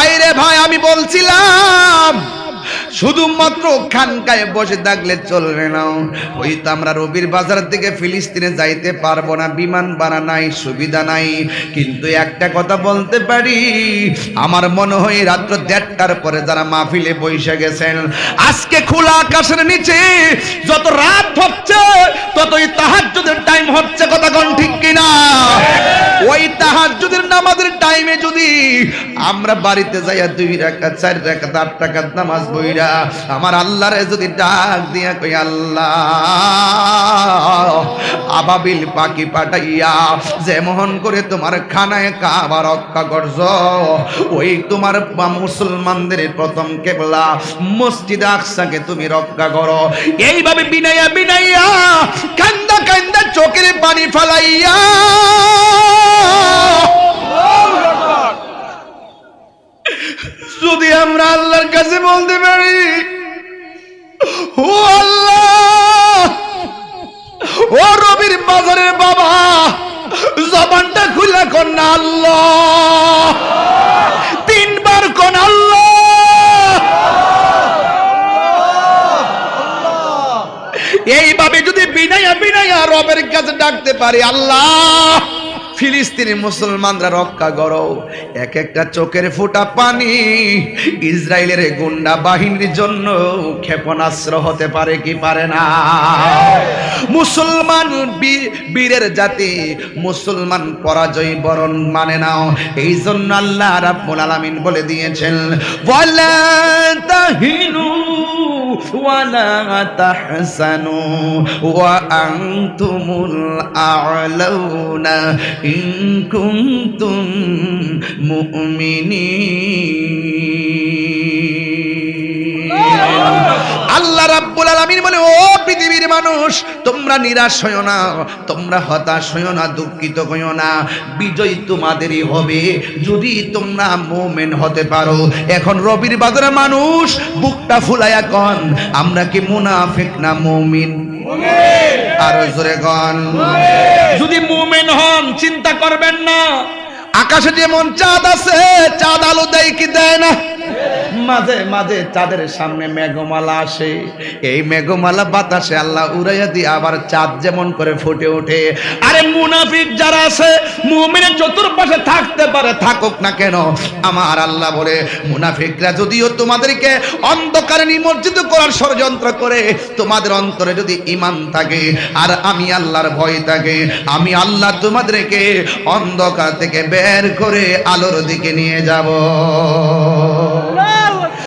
আইরে ভাই, আমি বলছিলাম, শুধুমাত্র খানকায় বসে থাকলে চলবে না। ওই তো আমরা রবির বাজার থেকে ফিলিস্তিনে যাইতে পারব না, বিমান বানা নাই, সুবিধা নাই। কিন্তু একটা কথা বলতে পারি, আমার মনে হয় রাত্র দেড়টার পরে যারা মাহফিলে বসে গেছেন, আজকে খোলা আকাশের নিচে যত রাত হচ্ছে ততই তাহাজ্জুদের টাইম হচ্ছে কথা কোন ঠিক কিনা ওই তাহাজ্জুদের নামাজের টাইমে যদি আমরা বাড়িতে যাইয়া দুই রাকাত, চার রাকাত, আট রাকাত নামাজ বইরা আমার আল্লাহরে যদি ডাক দিয়া কই, আল্লাহ, আবাবিল পাখি পাঠাইয়া যেমন করে তোমার খানায় কাবা রক্ষা করছ, ওই তোমার মুসলমানদের প্রথম কেবলা মসজিদ আকসাকে তুমি রক্ষা করো। এইভাবে বিনাইয়া বিনাইয়া কান্দা কান্দা চোখের পানি ফালাইয়া যদি আমরা আল্লাহর কাছে বলতে পারি? ও আল্লাহ! ও রবির বাজারের বাবা! জবানটা খুলে না আল্লাহ! তিনবার কোন আল্লাহ! এইভাবে যদি বিনাইয়া বিনাইয়া রবের কাছে ডাকতে পারি, আল্লাহ! ফিলিস্তিনি মুসলমানরা রক্ষা করো। এক একটা চোখের ফোঁটা পানি ইসরায়েলের গুন্ডা বাহিনীর জন্য ক্ষেপণাস্ত্র হতে পারে কি পারে না? মুসলমান বীরের জাতি, মুসলমান পরাজয় বরণ মানে নাও এই জন্য আল্লাহ রাব্বুল আলামিন বলে দিয়েছেন, ওয়ালা তাহিনু আল্লাহ রাব্বুল আলামিন বলে ও পৃথিবীর মানুষ, তোমরা নিরাশ হইও না, তোমরা হতাশ হইও না, দুঃখিত হইও না। বিজয় তোমাদেরই হবে, যদি তোমরা মুমিন হতে পারো। এখন রবির বাজারে মানুষ, বুকটা ফুলাইয়া কন, আমরা কি মুনাফিক না মুমিন? আর জোরে কন। যদি মুমিন হন, চিন্তা করবেন না। আকাশে যেমন চাঁদ আছে, চাঁদ আলো দেয় কি দেয় না? মাঝে মাঝে চাঁদের সামনে মেঘমালা আসে। এই মেঘমালা বাতাসে আল্লাহ উড়াইয়া দিয়ে আবার চাঁদ যেমন করে ফুটে ওঠে। আরে মুনাফিক যারা আছে, মুমিনের চতুর্পাশে থাকতে পারে, থাকুক না কেন? আমার আল্লাহ বলে, মুনাফিকরা যদিও তোমাদেরকে অন্ধকারে নিমজ্জিত করার ষড়যন্ত্র করে, তোমাদের অন্তরে যদি ইমান থাকে, আর আমি আল্লাহর ভয় থাকে, আমি আল্লাহ তোমাদেরকে অন্ধকার থেকে বের করে আলোর দিকে নিয়ে যাব।